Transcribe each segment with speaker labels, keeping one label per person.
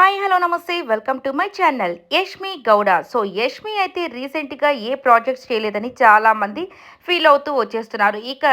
Speaker 1: Hi hello నమస్తే. Welcome to my channel Yashmi Gowda. So Yashmi అయితే రీసెంట్గా ఏ projects చేయలేదని చాలామంది ఫీల్ అవుతూ వచ్చేస్తున్నారు. ఇక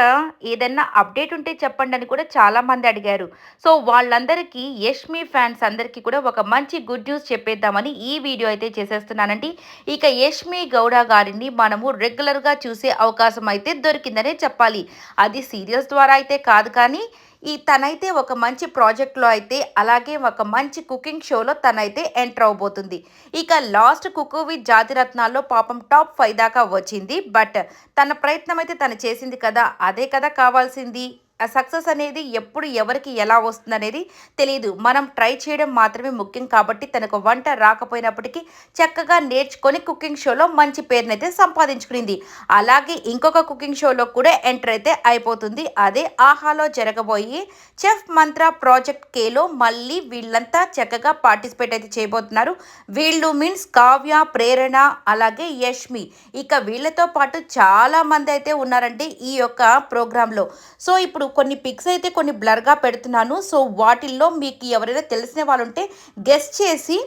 Speaker 1: ఏదన్నా అప్డేట్ ఉంటే చెప్పండి అని కూడా చాలామంది అడిగారు. సో వాళ్ళందరికీ యష్మి ఫ్యాన్స్ అందరికీ కూడా ఒక మంచి గుడ్ న్యూస్ చెప్పేద్దామని ఈ వీడియో అయితే చేసేస్తున్నానండి. ఇక యష్మి గౌడ గారిని మనము రెగ్యులర్గా చూసే అవకాశం అయితే దొరికిందనే చెప్పాలి. అది సీరియల్స్ ద్వారా అయితే కాదు కానీ ఈ తనైతే ఒక మంచి ప్రాజెక్ట్లో అయితే అలాగే ఒక మంచి కుకింగ్ షోలో తనైతే ఎంటర్ అవబోతుంది. ఇక లాస్ట్ కుకు విత్ జాతిరత్నాల్లో పాపం టాప్ ఫైవ్ దాకా వచ్చింది. బట్ తన ప్రయత్నం అయితే తను చేసింది కదా అదే కదా కావాల్సింది. సక్సెస్ అనేది ఎప్పుడు ఎవరికి ఎలా వస్తుంది అనేది తెలియదు మనం ట్రై చేయడం మాత్రమే ముఖ్యం కాబట్టి తనకు వంట రాకపోయినప్పటికీ చక్కగా నేర్చుకొని కుకింగ్ షోలో మంచి పేరునైతే సంపాదించుకునింది. అలాగే ఇంకొక కుకింగ్ షోలో కూడా ఎంటర్ అయితే అయిపోతుంది. అదే ఆహాలో జరగబోయి చెఫ్ మంత్ర ప్రాజెక్ట్ కేలో మళ్ళీ వీళ్ళంతా చక్కగా పార్టిసిపేట్ అయితే చేయబోతున్నారు. వీళ్ళు మీన్స్ కావ్య ప్రేరణ అలాగే యష్మి. ఇక వీళ్ళతో పాటు చాలా మంది అయితే ఉన్నారండి ఈ యొక్క ప్రోగ్రాంలో సో ఇప్పుడు కొన్ని పిక్స్ అయితే కొన్ని బ్లర్గా పెడుతున్నాను. సో వాటిల్లో మీకు ఎవరైనా తెలిసిన వాళ్ళు ఉంటే గెస్ట్ చేసి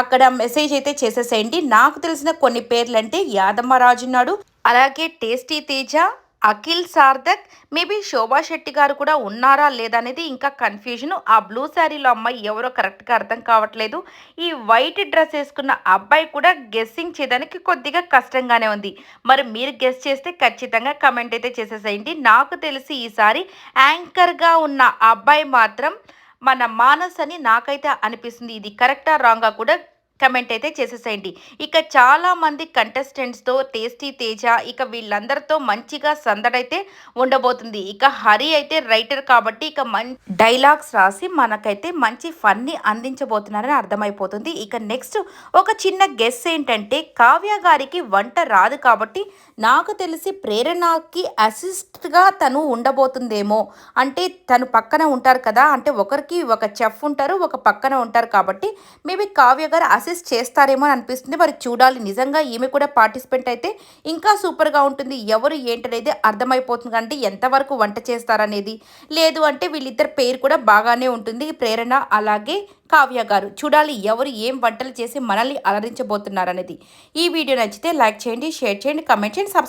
Speaker 1: అక్కడ మెసేజ్ అయితే చేసేసేయండి. నాకు తెలిసిన కొన్ని పేర్లు అంటే యాదమ్మ రాజు అలాగే టేస్టీ తేజ అఖిల్ సార్థక్ మేబీ శోభా శెట్టి గారు కూడా ఉన్నారా లేదా అనేది ఇంకా కన్ఫ్యూజన్. ఆ బ్లూ శారీలో అమ్మాయి ఎవరో కరెక్ట్గా అర్థం కావట్లేదు. ఈ వైట్ డ్రెస్ వేసుకున్న అబ్బాయి కూడా గెస్సింగ్ చేయడానికి కొద్దిగా కష్టంగానే ఉంది. మరి మీరు గెస్ చేస్తే ఖచ్చితంగా కమెంట్ అయితే చేసేసేయండి. నాకు తెలిసి ఈసారి యాంకర్గా ఉన్న అబ్బాయి మాత్రం మన మానస్ అని నాకైతే అనిపిస్తుంది. ఇది కరెక్టా రాంగా కూడా కమెంట్ అయితే చేసేసేయండి. ఇక చాలా మంది కంటెస్టెంట్స్తో టేస్టీ తేజ ఇక వీళ్ళందరితో మంచిగా సందడైతే ఉండబోతుంది. ఇక హరి అయితే రైటర్ కాబట్టి ఇక మం డైలాగ్స్ రాసి మనకైతే మంచి ఫన్ని అందించబోతున్నారని అర్థమైపోతుంది. ఇక నెక్స్ట్ ఒక చిన్న గెస్ ఏంటంటే కావ్య గారికి వంట రాదు కాబట్టి నాకు తెలిసి ప్రేరణకి అసిస్ట్గా తను ఉండబోతుందేమో. అంటే తను పక్కన ఉంటారు కదా అంటే ఒకరికి ఒక చెఫ్ ఉంటారు ఒక పక్కన ఉంటారు కాబట్టి మేబీ కావ్య గారు అసిస్ట్ చేస్తారేమో అని అనిపిస్తుంది. మరి చూడాలి. నిజంగా ఈమె కూడా పార్టిసిపెంట్ అయితే ఇంకా సూపర్గా ఉంటుంది. ఎవరు ఏంటనేది అర్థమైపోతుంది. అంటే ఎంతవరకు వంట చేస్తారనేది. లేదు అంటే వీళ్ళిద్దరు పేరు కూడా బాగానే ఉంటుంది. ప్రేరణ అలాగే కావ్య గారు. చూడాలి ఎవరు ఏం వంటలు చేసి మనల్ని అలరించబోతున్నారనేది. ఈ వీడియో నచ్చితే లైక్ చేయండి షేర్ చేయండి కమెంట్ చేయండి సబ్స్క్రైబ్